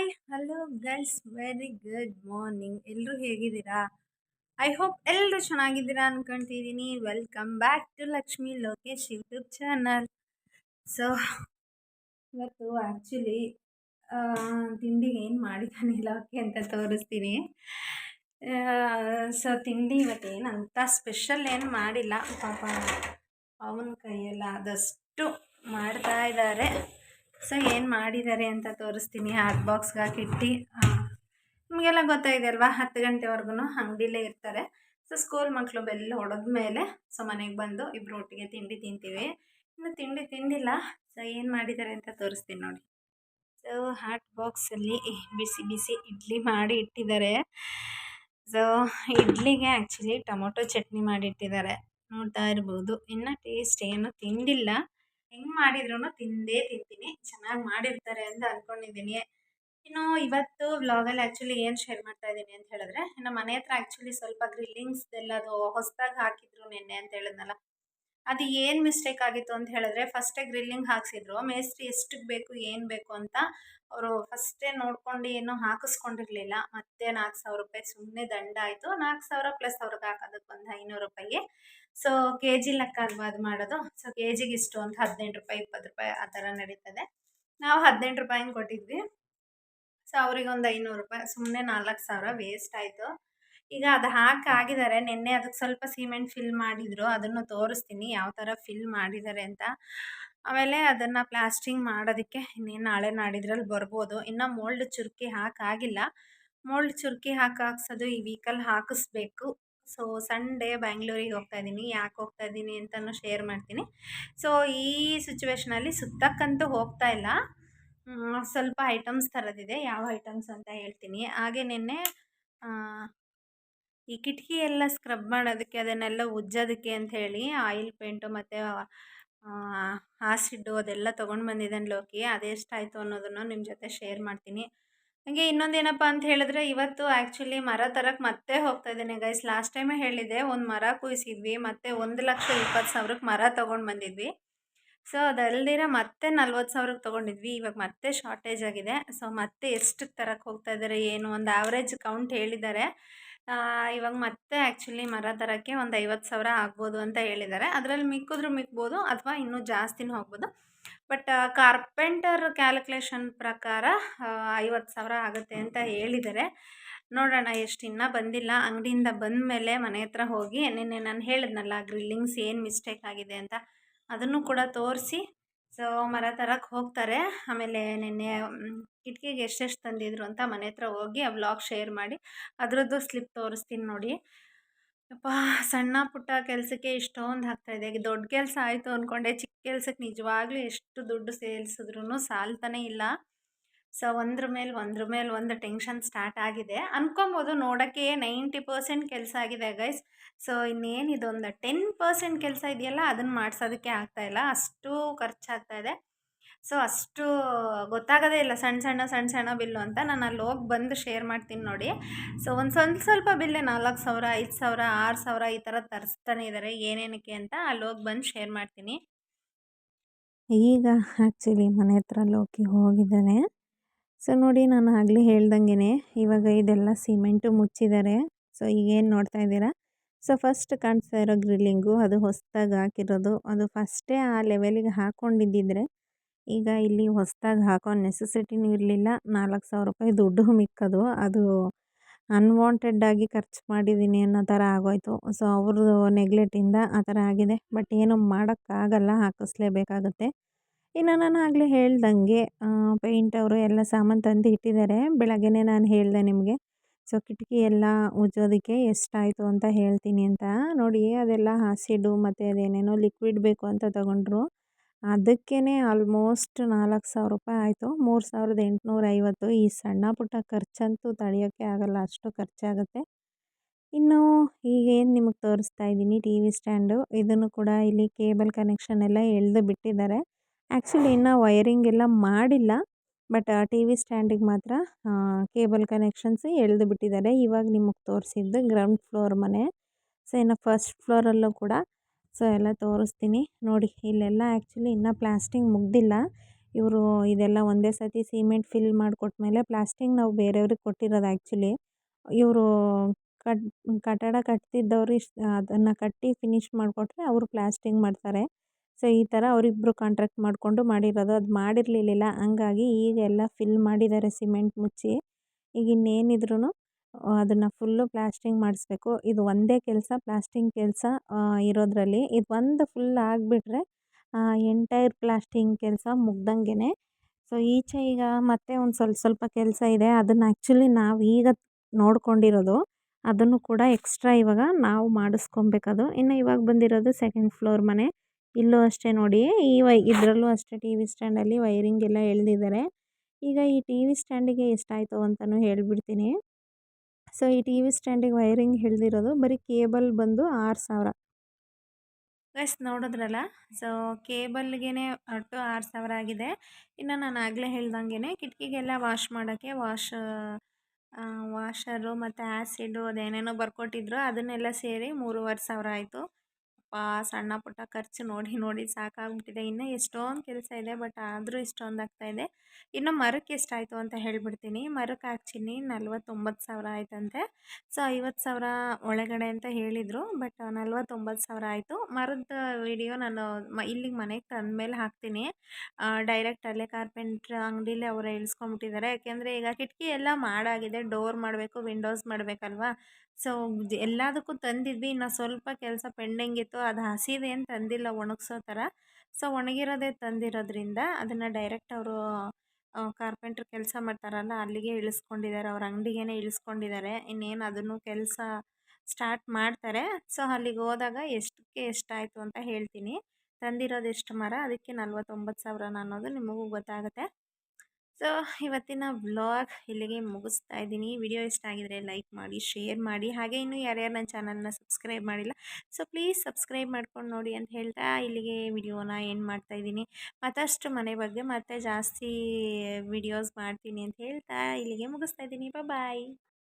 Hi hello girls very good morning ಎಲ್ಲರೂ ಹೇಗಿದ್ದೀರಾ? I hope ಎಲ್ಲರೂ ಚೆನ್ನಾಗಿದ್ದೀರಾ ಅನ್ಕೊಂತಿದ್ದೀನಿ. Welcome back to Lakshmi Lokesh YouTube channel so ಇವತ್ತು actually ತಿಂಡಿಗೆ ಏನು ಮಾಡಿದ್ದಾನೆ ಲೋಕೆ ಅಂತ ತೋರಿಸ್ತೀನಿ. ಸೊ ತಿಂಡಿ ಇವತ್ತು ಏನಂತ ಸ್ಪೆಷಲ್ ಏನು ಮಾಡಿಲ್ಲ. ಪಾಪ ಅವನ ಕೈಯಲ್ಲ ಆದಷ್ಟು ಮಾಡ್ತಾ ಇದ್ದಾರೆ. ಸೊ, ಏನು ಮಾಡಿದ್ದಾರೆ ಅಂತ ತೋರಿಸ್ತೀನಿ. ಹಾಟ್ ಬಾಕ್ಸ್ಗೆ ಹಾಕಿಟ್ಟು ನಿಮಗೆಲ್ಲ ಗೊತ್ತಾಗಿದೆ ಅಲ್ವಾ? ಹತ್ತು ಗಂಟೆವರೆಗೂ ಅಂಗಡಿಲೇ ಇರ್ತಾರೆ. ಸೊ ಸ್ಕೂಲ್ ಮಕ್ಕಳು ಬೆಲ್ಲ ಹೊಡೆದ ಮೇಲೆ ಸೊ, ಮನೆಗೆ ಬಂದು ಇಬ್ಬರು ಒಟ್ಟಿಗೆ ತಿಂಡಿ ತಿಂತೀವಿ. ಇನ್ನು ತಿಂಡಿ ತಿಂದಿಲ್ಲ. ಸೊ, ಏನು ಮಾಡಿದ್ದಾರೆ ಅಂತ ತೋರಿಸ್ತೀನಿ ನೋಡಿ. ಸೊ ಹಾಟ್ ಬಾಕ್ಸಲ್ಲಿ ಬಿಸಿ ಬಿಸಿ ಇಡ್ಲಿ ಮಾಡಿ ಇಟ್ಟಿದ್ದಾರೆ. ಸೊ, ಇಡ್ಲಿಗೆ ಆ್ಯಕ್ಚುಲಿ ಟೊಮೊಟೊ ಚಟ್ನಿ ಮಾಡಿಟ್ಟಿದ್ದಾರೆ ನೋಡ್ತಾ ಇರ್ಬೋದು. ಇನ್ನು ಟೇಸ್ಟ್ ಏನು ತಿಂದಿಲ್ಲ. ಹೆಂಗೆ ಮಾಡಿದ್ರು ತಿಂದೇ ತಿಂತೀನಿ. ಚೆನ್ನಾಗಿ ಮಾಡಿರ್ತಾರೆ ಅಂತ ಅನ್ಕೊಂಡಿದ್ದೀನಿ. ಇನ್ನು ಇವತ್ತು ವ್ಲಾಗಲ್ಲಿ ಆ್ಯಕ್ಚುಲಿ ಏನು ಶೇರ್ ಮಾಡ್ತಾ ಇದ್ದೀನಿ ಅಂತ ಹೇಳಿದ್ರೆ ಇನ್ನು ಮನೆ ಹತ್ರ ಆ್ಯಕ್ಚುಲಿ ಸ್ವಲ್ಪ ಗ್ರಿಲ್ಲಿಂಗ್ಸ್ ಅದು ಹೊಸದಾಗಿ ಹಾಕಿದ್ರು ನಿನ್ನೆ ಅಂತ ಹೇಳಿದ್ನಲ್ಲ. ಅದು ಏನು ಮಿಸ್ಟೇಕ್ ಆಗಿತ್ತು ಅಂತ ಹೇಳಿದ್ರೆ ಫಸ್ಟೇ ಗ್ರಿಲ್ಲಿಂಗ್ ಹಾಕ್ಸಿದ್ರು. ಮೇಸ್ತ್ರಿ ಎಷ್ಟಕ್ಕೆ ಬೇಕು, ಏನು ಬೇಕು ಅಂತ ಅವರು ಫಸ್ಟೇ ನೋಡ್ಕೊಂಡು ಏನೂ ಹಾಕಿಸ್ಕೊಂಡಿರಲಿಲ್ಲ. ಮತ್ತೆ ನಾಲ್ಕು ಸಾವಿರ ರೂಪಾಯಿ ಸುಮ್ಮನೆ ದಂಡ ಆಯಿತು. ನಾಲ್ಕು ಸಾವಿರ ಪ್ಲಸ್ ಅವ್ರಿಗೆ ಹಾಕೋದಕ್ಕೆ ಒಂದು ಐನೂರು ರೂಪಾಯಿ ಸೊ ಕೆ ಜಿ ಲೆಕ್ಕ ಮಾಡೋದು? ಸೊ ಕೆ ಜಿಗೆ ಇಷ್ಟು ಅಂತ ಹದಿನೆಂಟು ರೂಪಾಯಿ, ಇಪ್ಪತ್ತು ರೂಪಾಯಿ ಆ ಥರ ನಡೀತದೆ. ನಾವು ಹದಿನೆಂಟು ರೂಪಾಯಿನ ಕೊಟ್ಟಿದ್ವಿ. ಸೊ ಅವ್ರಿಗೆ ಒಂದು ಐನೂರು ರೂಪಾಯಿ ಸುಮ್ಮನೆ ನಾಲ್ಕು ಸಾವಿರ ವೇಸ್ಟ್ ಆಯಿತು. ಈಗ ಅದು ಹಾಕಿದ್ದಾರೆ ನಿನ್ನೆ ಅದಕ್ಕೆ ಸ್ವಲ್ಪ ಸಿಮೆಂಟ್ ಫಿಲ್ ಮಾಡಿದರು, ಅದನ್ನು ತೋರಿಸ್ತೀನಿ ಯಾವ ಥರ ಫಿಲ್ ಮಾಡಿದ್ದಾರೆ ಅಂತ. ಆಮೇಲೆ ಅದನ್ನು ಪ್ಲಾಸ್ಟಿಂಗ್ ಮಾಡೋದಕ್ಕೆ ಇನ್ನೇನು ನಾಳೆ ನಾಡಿದ್ರಲ್ಲಿ ಬರ್ಬೋದು. ಇನ್ನು ಮೋಲ್ಡ್ ಚುರುಕಿ ಹಾಕಾಗಿಲ್ಲ ಮೋಲ್ಡ್ ಚುರುಕಿ ಹಾಕಿ ಹಾಕ್ಸೋದು ಈ ವೀಕಲ್ಲಿ ಹಾಕಿಸ್ಬೇಕು. ಸೊ ಸಂಡೇ ಬ್ಯಾಂಗ್ಳೂರಿಗೆ ಹೋಗ್ತಾ ಇದ್ದೀನಿ. ಯಾಕೆ ಹೋಗ್ತಾ ಇದ್ದೀನಿ ಅಂತಲೂ ಶೇರ್ ಮಾಡ್ತೀನಿ. ಸೊ ಈ ಸಿಚುವೇಶನಲ್ಲಿ ಸುತ್ತಕ್ಕಂತೂ ಹೋಗ್ತಾ ಇಲ್ಲ. ಸ್ವಲ್ಪ ಐಟಮ್ಸ್ ತರೋದಿದೆ. ಯಾವ ಐಟಮ್ಸ್ ಅಂತ ಹೇಳ್ತೀನಿ. ಹಾಗೆ ನಿನ್ನೆ ಈ ಕಿಟಕಿ ಎಲ್ಲ ಸ್ಕ್ರಬ್ ಮಾಡೋದಕ್ಕೆ ಅದನ್ನೆಲ್ಲ ಉಜ್ಜೋದಕ್ಕೆ ಅಂತ ಹೇಳಿ ಆಯಿಲ್ ಪೇಂಟು ಮತ್ತು ಆಸಿಡ್ಡು ಅದೆಲ್ಲ ತೊಗೊಂಡು ಬಂದಿದ್ದಾನೆ ಲೋಕಿ. ಅದೆಷ್ಟಾಯಿತು ಅನ್ನೋದನ್ನು ನಿಮ್ಮ ಜೊತೆ ಶೇರ್ ಮಾಡ್ತೀನಿ. ಹಾಗೆ ಇನ್ನೊಂದೇನಪ್ಪ ಅಂತ ಹೇಳಿದ್ರೆ, ಇವತ್ತು ಆ್ಯಕ್ಚುಲಿ ಮರ ತರಕ್ಕೆ ಮತ್ತೆ ಹೋಗ್ತಾ ಇದ್ದೇನೆ ಗೈಸ್ ಲಾಸ್ಟ್ ಟೈಮೇ ಹೇಳಿದ್ದೆ, ಒಂದು ಮರ ಕುಯ್ಸಿದ್ವಿ, ಮತ್ತು ಒಂದು ಲಕ್ಷ ಇಪ್ಪತ್ತು ಸಾವಿರಕ್ಕೆ ಮರ ತೊಗೊಂಡು ಬಂದಿದ್ವಿ. ಸೊ ಅದಲ್ದಿರ ಮತ್ತೆ ನಲ್ವತ್ತು ಸಾವಿರಕ್ಕೆ ತೊಗೊಂಡಿದ್ವಿ. ಇವಾಗ ಮತ್ತೆ ಶಾರ್ಟೇಜ್ ಆಗಿದೆ. ಸೊ ಮತ್ತೆ ಎಷ್ಟು ತರಕ್ಕೆ ಹೋಗ್ತಾ ಇದ್ದಾರೆ, ಏನು? ಒಂದು ಆವ್ರೇಜ್ ಕೌಂಟ್ ಹೇಳಿದ್ದಾರೆ. ಇವಾಗ ಮತ್ತೆ ಆ್ಯಕ್ಚುಲಿ ಮರ ತರೋಕ್ಕೆ ಒಂದು ಐವತ್ತು ಸಾವಿರ ಆಗ್ಬೋದು ಅಂತ ಹೇಳಿದ್ದಾರೆ. ಅದರಲ್ಲಿ ಮಿಕ್ಕಿದ್ರೂ ಮಿಕ್ಬೋದು ಅಥವಾ ಇನ್ನೂ ಜಾಸ್ತಿನೂ ಹೋಗ್ಬೋದು ಬಟ್ ಕಾರ್ಪೆಂಟರ್ ಕ್ಯಾಲ್ಕುಲೇಷನ್ ಪ್ರಕಾರ ಐವತ್ತು ಸಾವಿರ ಆಗುತ್ತೆ ಅಂತ ಹೇಳಿದ್ದಾರೆ. ನೋಡೋಣ, ಎಷ್ಟು ಇನ್ನೂ ಬಂದಿಲ್ಲ. ಅಂಗಡಿಯಿಂದ ಬಂದ ಮೇಲೆ ಮನೆ ಹತ್ರ ಹೋಗಿ ನಿನ್ನೆ ನಾನು ಹೇಳಿದ್ನಲ್ಲ, ಗ್ರಿಲ್ಲಿಂಗ್ಸ್ ಏನು ಮಿಸ್ಟೇಕ್ ಆಗಿದೆ ಅಂತ, ಅದನ್ನು ಕೂಡ ತೋರಿಸಿ ಸೊ ಮರ ತರಕ್ಕೆ ಹೋಗ್ತಾರೆ. ಆಮೇಲೆ ನಿನ್ನೆ ಕಿಟಕಿಗೆ ಎಷ್ಟೆಷ್ಟು ತಂದಿದ್ರು ಅಂತ ಮನೆ ಹತ್ರ ಹೋಗಿ ಆ ವ್ಲಾಗ್ ಶೇರ್ ಮಾಡಿ. ಅದರದ್ದು ಸ್ಲಿಪ್ ತೋರಿಸ್ತೀನಿ ನೋಡಿ. ಅಪ್ಪ ಸಣ್ಣ ಪುಟ್ಟ ಕೆಲಸಕ್ಕೆ ಇಷ್ಟೊಂದು ಆಗ್ತಾಯಿದೆ ದೊಡ್ಡ ಕೆಲಸ ಆಯಿತು ಅಂದ್ಕೊಂಡೆ ಚಿಕ್ಕ ಕೆಲಸಕ್ಕೆ ನಿಜವಾಗ್ಲೂ ಎಷ್ಟು ದುಡ್ಡು ಸೇರಿಸಿದ್ರು ಸಾಲ್ತಾನೇ ಇಲ್ಲ. ಸೊ ಒಂದ್ರ ಮೇಲೆ ಒಂದ್ರ ಮೇಲೆ ಒಂದು ಟೆನ್ಷನ್ ಸ್ಟಾರ್ಟ್ ಆಗಿದೆ. ಅನ್ಕೊಬೋದು ನೋಡೋಕ್ಕೆ ನೈಂಟಿ ಪರ್ಸೆಂಟ್ ಕೆಲಸ ಆಗಿದೆ ಗೈಸ್ ಸೊ ಇನ್ನೇನು ಇದೊಂದು ಟೆನ್ ಪರ್ಸೆಂಟ್ ಕೆಲಸ ಇದೆಯಲ್ಲ ಅದನ್ನು ಮಾಡ್ಸೋದಕ್ಕೆ ಆಗ್ತಾಯಿಲ್ಲ ಅಷ್ಟು ಖರ್ಚಾಗ್ತಾ ಇದೆ. ಸೊ ಅಷ್ಟು ಗೊತ್ತಾಗೋದೇ ಇಲ್ಲ ಸಣ್ಣ ಸಣ್ಣ ಸಣ್ಣ ಸಣ್ಣ ಬಿಲ್ಲು ಅಂತ. ನಾನು ಅಲ್ಲಿ ಹೋಗಿ ಬಂದು ಶೇರ್ ಮಾಡ್ತೀನಿ ನೋಡಿ. ಸೊ ಒಂದು ಸ್ವಲ್ಪ ಸ್ವಲ್ಪ ಬಿಲ್ಲೆ ನಾಲ್ಕು ಸಾವಿರ, ಐದು ಸಾವಿರ, ಆರು ಸಾವಿರ ಈ ಥರ ತರಿಸ್ತಾನೆ ಇದ್ದಾರೆ ಏನೇನಕ್ಕೆ ಅಂತ ಅಲ್ಲಿ ಹೋಗಿ ಬಂದು ಶೇರ್ ಮಾಡ್ತೀನಿ. ಈಗ ಆ್ಯಕ್ಚುಲಿ ಮನೆ ಹತ್ರ ಲೋಕಿ ಹೋಗಿದ್ದಾನೆ. ಸೊ ನೋಡಿ ನಾನು ಆಗಲೇ ಹೇಳ್ದಂಗೆ ಇವಾಗ ಇದೆಲ್ಲ ಸಿಮೆಂಟು ಮುಚ್ಚಿದ್ದಾರೆ ಸೊ ಈಗೇನು ನೋಡ್ತಾ ಇದ್ದೀರಾ? ಸೊ ಫಸ್ಟ್ ಕಾಣಿಸ್ತಾ ಇರೋ ಗ್ರಿಲ್ಲಿಂಗು ಅದು ಹೊಸ್ದಾಗಿ ಹಾಕಿರೋದು. ಅದು ಫಸ್ಟೇ ಆ ಲೆವೆಲಿಗೆ ಹಾಕ್ಕೊಂಡಿದ್ದಿದ್ರೆ ಈಗ ಇಲ್ಲಿ ಹೊಸ್ದಾಗಿ ಹಾಕೋ ನೆಸೆಸಿಟಿನೂ ಇರಲಿಲ್ಲ. ನಾಲ್ಕು ಸಾವಿರ ರೂಪಾಯಿ ದುಡ್ಡು ಮಿಕ್ಕೋದು. ಅದು ಅನ್ವಾಂಟೆಡ್ಡಾಗಿ ಖರ್ಚು ಮಾಡಿದ್ದೀನಿ ಅನ್ನೋ ಥರ ಆಗೋಯ್ತು. ಸೊ ಅವ್ರದ್ದು ನೆಗ್ಲೆಟಿಂದ ಆ ಥರ ಆಗಿದೆ. ಬಟ್ ಏನು ಮಾಡೋಕ್ಕಾಗಲ್ಲ. ಹಾಕಿಸ್ಲೇಬೇಕಾಗತ್ತೆ. ಇನ್ನು ನಾನು ಆಗಲೇ ಹೇಳ್ದಂಗೆ ಪೇಂಟ್ ಅವರು ಎಲ್ಲ ಸಾಮಾನು ತಂದು ಇಟ್ಟಿದ್ದಾರೆ. ಬೆಳಗ್ಗೆನೇ ನಾನು ಹೇಳಿದೆ ನಿಮಗೆ. ಸೊ ಕಿಟಕಿ ಎಲ್ಲ ಉಜ್ಜೋದಕ್ಕೆ ಎಷ್ಟಾಯಿತು ಅಂತ ಹೇಳ್ತೀನಿ ಅಂತ. ನೋಡಿ, ಅದೆಲ್ಲ ಹಾಸಿಡು ಮತ್ತು ಅದೇನೇನೋ ಲಿಕ್ವಿಡ್ ಬೇಕು ಅಂತ ತಗೊಂಡ್ರು. ಅದಕ್ಕೇ ಆಲ್ಮೋಸ್ಟ್ ನಾಲ್ಕು ಸಾವಿರ ರೂಪಾಯಿ ಆಯಿತು. ಮೂರು ಸಾವಿರದ ಎಂಟುನೂರ ಐವತ್ತು. ಈ ಸಣ್ಣ ಪುಟ್ಟ ಖರ್ಚಂತೂ ತಡೆಯೋಕ್ಕೆ ಆಗಲ್ಲ. ಅಷ್ಟು ಖರ್ಚಾಗುತ್ತೆ. ಇನ್ನು ಈಗೇನು ನಿಮಗೆ ತೋರಿಸ್ತಾ ಇದ್ದೀನಿ ಟಿ ವಿ ಸ್ಟ್ಯಾಂಡು. ಇದನ್ನು ಕೂಡ ಇಲ್ಲಿ ಕೇಬಲ್ ಕನೆಕ್ಷನ್ ಎಲ್ಲ ಎಳೆದು ಬಿಟ್ಟಿದ್ದಾರೆ. ಆ್ಯಕ್ಚುಲಿ ಇನ್ನೂ ವೈರಿಂಗ್ ಎಲ್ಲ ಮಾಡಿಲ್ಲ. ಬಟ್ ಟಿ ವಿ ಸ್ಟ್ಯಾಂಡಿಗೆ ಮಾತ್ರ ಕೇಬಲ್ ಕನೆಕ್ಷನ್ಸ್ ಎಳೆದು ಬಿಟ್ಟಿದ್ದಾರೆ. ಇವಾಗ ನಿಮಗೆ ತೋರಿಸಿದ್ದು ಗ್ರೌಂಡ್ ಫ್ಲೋರ್ ಮನೆ. ಸೊ ಇನ್ನು ಫಸ್ಟ್ ಫ್ಲೋರಲ್ಲೂ ಕೂಡ ಸೊ ಎಲ್ಲ ತೋರಿಸ್ತೀನಿ. ನೋಡಿ, ಇಲ್ಲೆಲ್ಲ ಆ್ಯಕ್ಚುಲಿ ಇನ್ನೂ ಪ್ಲಾಸ್ಟಿಂಗ್ ಮುಗ್ದಿಲ್ಲ. ಇವರು ಇದೆಲ್ಲ ಒಂದೇ ಸತಿ ಸಿಮೆಂಟ್ ಫಿಲ್ ಮಾಡಿಕೊಟ್ಮೇಲೆ ಪ್ಲಾಸ್ಟಿಂಗ್ ನಾವು ಬೇರೆಯವ್ರಿಗೆ ಕೊಟ್ಟಿರೋದು ಆ್ಯಕ್ಚುಲಿ ಇವರು ಕಟ್, ಕಟ್ಟಡ ಕಟ್ತಿದ್ದವ್ರು ಇಷ್ಟು, ಅದನ್ನು ಕಟ್ಟಿ ಫಿನಿಶ್ ಮಾಡಿಕೊಟ್ರೆ ಅವರು ಪ್ಲಾಸ್ಟಿಂಗ್ ಮಾಡ್ತಾರೆ. ಸೊ, ಈ ಥರ ಅವರಿಬ್ರು ಕಾಂಟ್ರಾಕ್ಟ್ ಮಾಡಿಕೊಂಡು ಮಾಡಿರೋದು. ಅದು ಮಾಡಿರಲಿಲ್ಲ ಹಂಗಾಗಿ ಈಗ ಎಲ್ಲ ಫಿಲ್ ಮಾಡಿದ್ದಾರೆ ಸಿಮೆಂಟ್ ಮುಚ್ಚಿ. ಈಗ ಇನ್ನೇನಿದ್ರು ಅದನ್ನು ಫುಲ್ಲು ಪ್ಲಾಸ್ಟಿಂಗ್ ಮಾಡಿಸ್ಬೇಕು. ಇದು ಒಂದೇ ಕೆಲಸ ಪ್ಲಾಸ್ಟಿಂಗ್ ಕೆಲಸ ಇರೋದ್ರಲ್ಲಿ. ಇದು ಒಂದು ಫುಲ್ ಆಗಿಬಿಟ್ರೆ ಎಂಟೈರ್ ಪ್ಲಾಸ್ಟಿಂಗ್ ಕೆಲಸ ಮುಗ್ದಂಗೆ ಸೊ, ಈಚೆ ಈಗ ಮತ್ತೆ ಒಂದು ಸ್ವಲ್ಪ ಸ್ವಲ್ಪ ಕೆಲಸ ಇದೆ. ಅದನ್ನು ಆ್ಯಕ್ಚುಲಿ ನಾವು ಈಗ ನೋಡ್ಕೊಂಡಿರೋದು. ಅದನ್ನು ಕೂಡ ಎಕ್ಸ್ಟ್ರಾ ಇವಾಗ ನಾವು ಮಾಡಿಸ್ಕೊಬೇಕದು. ಇನ್ನು ಇವಾಗ ಬಂದಿರೋದು ಸೆಕೆಂಡ್ ಫ್ಲೋರ್ ಮನೆ. ಇಲ್ಲೂ ಅಷ್ಟೇ ನೋಡಿ, ಈ ವೈ ಇದರಲ್ಲೂ ಅಷ್ಟೇ ಟಿ ವಿ ಸ್ಟ್ಯಾಂಡಲ್ಲಿ ವೈರಿಂಗ್ ಎಲ್ಲ ಎಳೆದಿದ್ದಾರೆ ಈಗ ಈ ಟಿ ವಿ ಸ್ಟ್ಯಾಂಡಿಗೆ ಎಷ್ಟಾಯಿತು ಅಂತಲೂ ಹೇಳಿಬಿಡ್ತೀನಿ. ಸೊ, ಈ ಟಿ ವಿ ಸ್ಟ್ಯಾಂಡಿಗೆ ವೈರಿಂಗ್ ಹೇಳ್ದಿರೋದು ಬರೀ ಕೇಬಲ್ ಬಂದು ಆರು ಸಾವಿರ. ಗೈಸ್, ನೋಡಿದ್ರಲ್ಲ? ಸೊ ಕೇಬಲ್ಗೆ ಒಟ್ಟು ಆರು ಸಾವಿರ ಆಗಿದೆ. ಇನ್ನು ನಾನು ಆಗಲೇ ಹೇಳ್ದಂಗೆ ಕಿಟಕಿಗೆಲ್ಲ ವಾಶ್ ಮಾಡೋಕ್ಕೆ ವಾಶ್ ವಾಷರು ಮತ್ತು ಆ್ಯಸಿಡು ಅದೇನೇನೋ ಬರ್ಕೊಟ್ಟಿದ್ರು, ಅದನ್ನೆಲ್ಲ ಸೇರಿ ಮೂರುವರೆ ಸಾವಿರ ಆಯಿತು. ಪಾ ಸಣ್ಣ ಪುಟ್ಟ ಖರ್ಚು ನೋಡಿ ನೋಡಿ ಸಾಕಾಗ್ಬಿಟ್ಟಿದೆ. ಇನ್ನೂ ಎಷ್ಟೊಂದು ಕೆಲಸ ಇದೆ, ಬಟ್ ಆದರೂ ಇಷ್ಟೊಂದು ಆಗ್ತಾಯಿದೆ ಇನ್ನು ಮರಕ್ಕೆ ಎಷ್ಟಾಯಿತು ಅಂತ ಹೇಳ್ಬಿಡ್ತೀನಿ. ಮರಕ್ಕೆ ಹಾಕ್ತೀನಿ ನಲ್ವತ್ತೊಂಬತ್ತು ಸಾವಿರ ಆಯ್ತಂತೆ. ಸೊ, ಐವತ್ತು ಸಾವಿರ ಒಳಗಡೆ ಅಂತ ಹೇಳಿದರು, ಬಟ್ ನಲ್ವತ್ತೊಂಬತ್ತು ಸಾವಿರ ಆಯಿತು. ಮರದ ವಿಡಿಯೋ ನಾನು ಮ, ಇಲ್ಲಿಗೆ ಮನೆಗೆ ತಂದಮೇಲೆ ಹಾಕ್ತೀನಿ. ಡೈರೆಕ್ಟ್ ಅಲ್ಲೇ ಕಾರ್ಪೆಂಟ್ರ್ ಅಂಗಡಿಲೇ ಅವರು ಇಳಿಸ್ಕೊಂಬಿಟ್ಟಿದ್ದಾರೆ ಯಾಕೆಂದರೆ ಈಗ ಕಿಟಕಿ ಎಲ್ಲ ಮಾಡಾಗಿದೆ. ಡೋರ್ ಮಾಡಬೇಕು, ವಿಂಡೋಸ್ ಮಾಡಬೇಕಲ್ವಾ? ಸೊ ಎಲ್ಲದಕ್ಕೂ ತಂದಿದ್ವಿ. ಇನ್ನು ಸ್ವಲ್ಪ ಕೆಲಸ ಪೆಂಡಿಂಗ್ ಇತ್ತು ಅದು ಹಸಿದೇನು ತಂದಿಲ್ಲ ಒಣಗಿಸೋ ಥರ. ಸೊ ಒಣಗಿರೋದೇ ತಂದಿರೋದ್ರಿಂದ ಅದನ್ನು ಡೈರೆಕ್ಟ್ ಅವರು ಕಾರ್ಪೆಂಟ್ರ್ ಕೆಲಸ ಮಾಡ್ತಾರಲ್ಲ, ಅಲ್ಲಿಗೆ ಇಳಿಸ್ಕೊಂಡಿದ್ದಾರೆ. ಅವ್ರ ಅಂಗಡಿಗೇನೆ ಇಳಿಸ್ಕೊಂಡಿದ್ದಾರೆ. ಇನ್ನೇನು ಅದನ್ನು ಕೆಲಸ ಸ್ಟಾರ್ಟ್ ಮಾಡ್ತಾರೆ. ಸೊ ಅಲ್ಲಿಗೆ ಹೋದಾಗ ಎಷ್ಟಕ್ಕೆ ಎಷ್ಟಾಯಿತು ಅಂತ ಹೇಳ್ತೀನಿ. ತಂದಿರೋದು ಎಷ್ಟು ಮರ? ಅದಕ್ಕೆ ನಲ್ವತ್ತೊಂಬತ್ತು ಸಾವಿರ ಅನ್ನೋದು ನಿಮಗೂ ಗೊತ್ತಾಗುತ್ತೆ. ಸೊ, ಇವತ್ತಿನ ವ್ಲಾಗ್ ಇಲ್ಲಿಗೆ ಮುಗಿಸ್ತಾ ಇದ್ದೀನಿ. ವಿಡಿಯೋ ಇಷ್ಟ ಆಗಿದರೆ ಲೈಕ್ ಮಾಡಿ, ಶೇರ್ ಮಾಡಿ. ಹಾಗೆ ಇನ್ನೂ ಯಾರ್ಯಾರು ನನ್ನ ಚಾನಲ್ನ ಸಬ್ಸ್ಕ್ರೈಬ್ ಮಾಡಿಲ್ಲ, ಸೊ ಪ್ಲೀಸ್ ಸಬ್ಸ್ಕ್ರೈಬ್ ಮಾಡ್ಕೊಂಡು ನೋಡಿ ಅಂತ ಹೇಳ್ತಾ ಇಲ್ಲಿಗೆ ವಿಡಿಯೋನ ಏನು ಮಾಡ್ತಾಯಿದ್ದೀನಿ ಮತ್ತಷ್ಟು ಮನೆ ಬಗ್ಗೆ ಮತ್ತೆ ಜಾಸ್ತಿ ವಿಡಿಯೋಸ್ ಮಾಡ್ತೀನಿ ಅಂತ ಹೇಳ್ತಾ ಇಲ್ಲಿಗೆ ಮುಗಿಸ್ತಾ ಇದ್ದೀನಿ. ಬಾಯ್